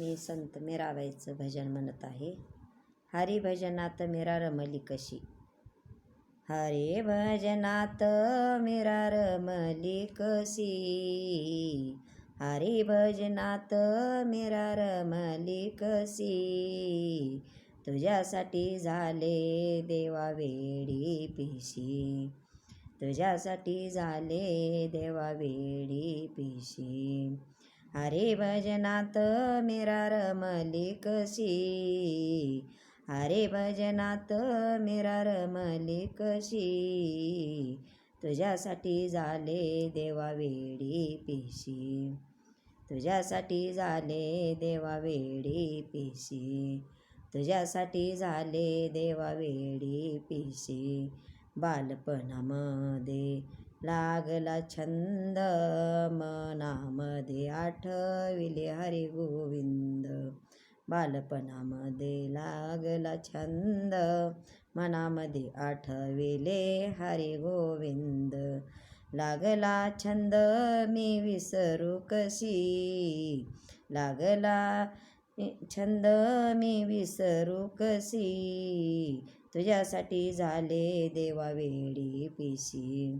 मी संत मीराबाईचं भजन म्हणत आहे. हरिभजनात मीरा रमली कशी? हरे भजनात मीरा रमली कशी? हरी भजनात मीरा रमली कशी? तुझ्यासाठी झाले देवा वेडी पिशी. तुझ्यासाठी झाले देवा वेडी पिशी. हरे भजनात मेरा रमली कशी हरे भजनात मेरा रमली कशी तुझ्यासाठी झाले देवा वेडी पिशी। तुझ्यासाठी झाले देवा वेडी पिशी। तुझ्यासाठी झाले देवा वेडी पिशी। बालपणामध्ये लागला छंद. मनामध्ये आठविले हरी गोविंद बालपणामध्ये लागला छंद. मनामध्ये आठविले हरी गोविंद लागला छंद मी विसरू कशी? लागला छंद मी विसरू कशी? तुझ्यासाठी झाले देवा वेळी पिशी.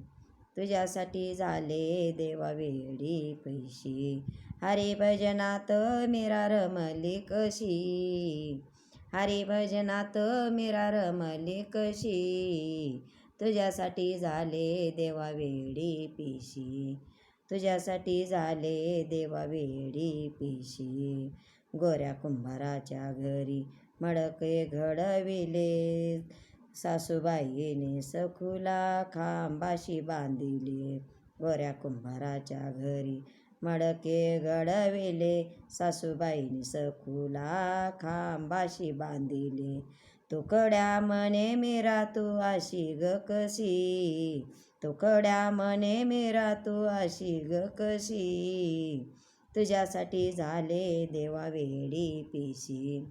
तुझ्यासाठी झाले देवा वेडी पैशी हरे भजनात मीरा रमली कशी? हरे भजनात मीरा रमली कशी? तुझ्यासाठी झाले देवा वेडी पिशी तुझ्यासाठी झाले देवा वेडी पिशी गोऱ्या कुंभाराच्या घरी मडके घडविले. सासूबाईने सखुला खांबाशी बांधिले. गोऱ्या कुंभाराच्या घरी मडके घडविले. सासूबाईने सखुला खांबाशी बांधिले. तुकड्या मने मेरा तू अशी ग कशी? तुकड्या मने मेरा तू अशी ग कशी? तुझ्यासाठी झाले देवा वेडी पिशी.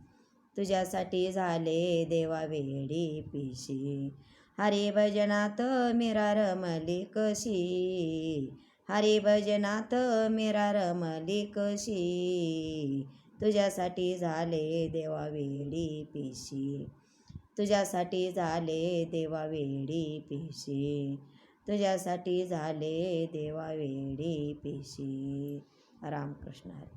तुझ्यासाठी झाले देवा वेडी पिशी. हरी भजनात मेरा रमली कशी? हरी भजनात मेरा रमली कशी? तुझ्यासाठी झाले देवा वेडी पिशी. तुझ्यासाठी झाले देवा वेडी पिशी. तुझ्यासाठी झाले देवा वेडी पिशी. रामकृष्ण हरी.